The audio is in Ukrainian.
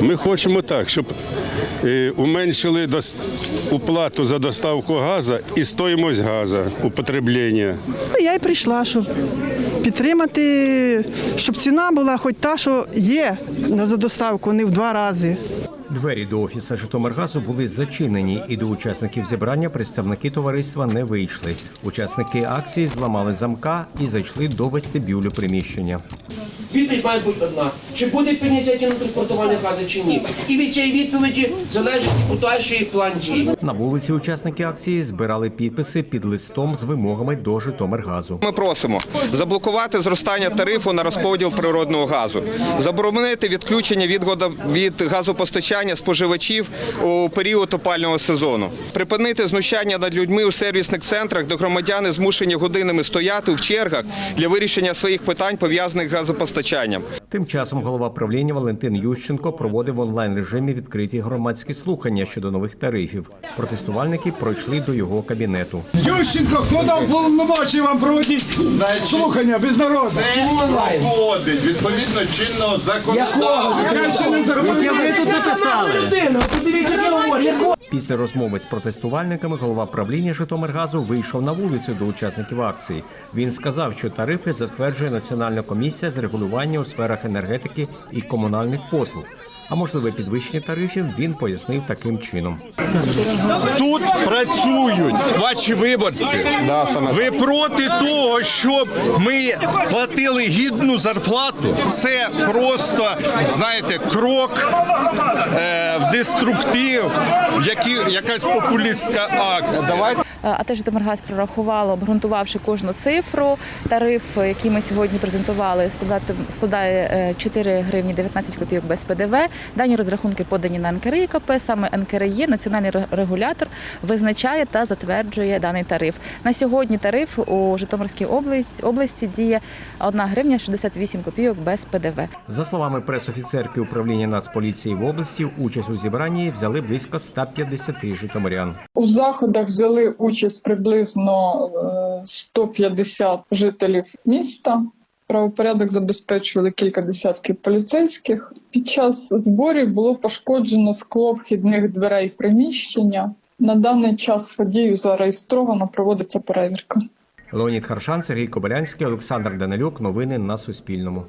Ми хочемо так, щоб е, уменшили уплату за доставку газу і стоїмость газу употреблення. Я й прийшла, щоб підтримати, щоб ціна була хоч та, що є на за доставку, не в два рази. Двері до офісу Житомиргазу були зачинені, і до учасників зібрання представники товариства не вийшли. Учасники акції зламали замка і зайшли до вестибюлю приміщення. Відповідь має бути одна. Чи буде прийняття на транспортування газу чи ні? І від цієї відповіді залежить і подальший план дій. На вулиці учасники акції збирали підписи під листом з вимогами до Житомиргазу. Ми просимо заблокувати зростання тарифу на розподіл природного газу, заборонити відключення відгода від газопостачання споживачів у період опального сезону, припинити знущання над людьми у сервісних центрах, де громадяни змушені годинами стояти в чергах для вирішення своїх питань пов'язаних з газопостачанням. Тим часом голова правління Валентин Ющенко проводив в онлайн режимі відкриті громадські слухання щодо нових тарифів. Протестувальники пройшли до його кабінету. Ющенко, хто дав повноваження вам проводити слухання без народу? Чому онлайн? Входить відповідно чинного законодавства. Хай ще не законодавство. Після розмови з протестувальниками голова правління Житомиргазу вийшов на вулицю до учасників акції. Він сказав, що тарифи затверджує Національна комісія з регулювання у сферах енергетики і комунальних послуг. А можливе підвищення тарифів він пояснив таким чином. Тут працюють ваші виборці. Ви проти того, щоб ми платили гідну зарплату? Це просто, знаєте, крок е, в деструктив, які, якась популістська акція. А теж Житомиргаз прорахувало, обґрунтувавши кожну цифру. Тариф, який ми сьогодні презентували, складати- складає е, 4 гривні 19 копійок без ПДВ. Дані розрахунки подані на НКРІ КП. Саме НКРЄ, національний ре- регулятор, визначає та затверджує даний тариф. На сьогодні тариф у Житомирській області, області діє 1 гривня 68 копійок без ПДВ. За словами пресофіцерки управління Нацполіції в області, участь у зібранні взяли близько 150 житомирян. У заходах взяли участь приблизно е, 150 жителів міста. Правопорядок забезпечували кілька десятків поліцейських. Під час зборів було пошкоджено скло вхідних дверей приміщення. На даний час подію зареєстровано, проводиться перевірка. Леонід Харшан, Сергій Кобилянський, Олександр Данилюк. Новини на Суспільному.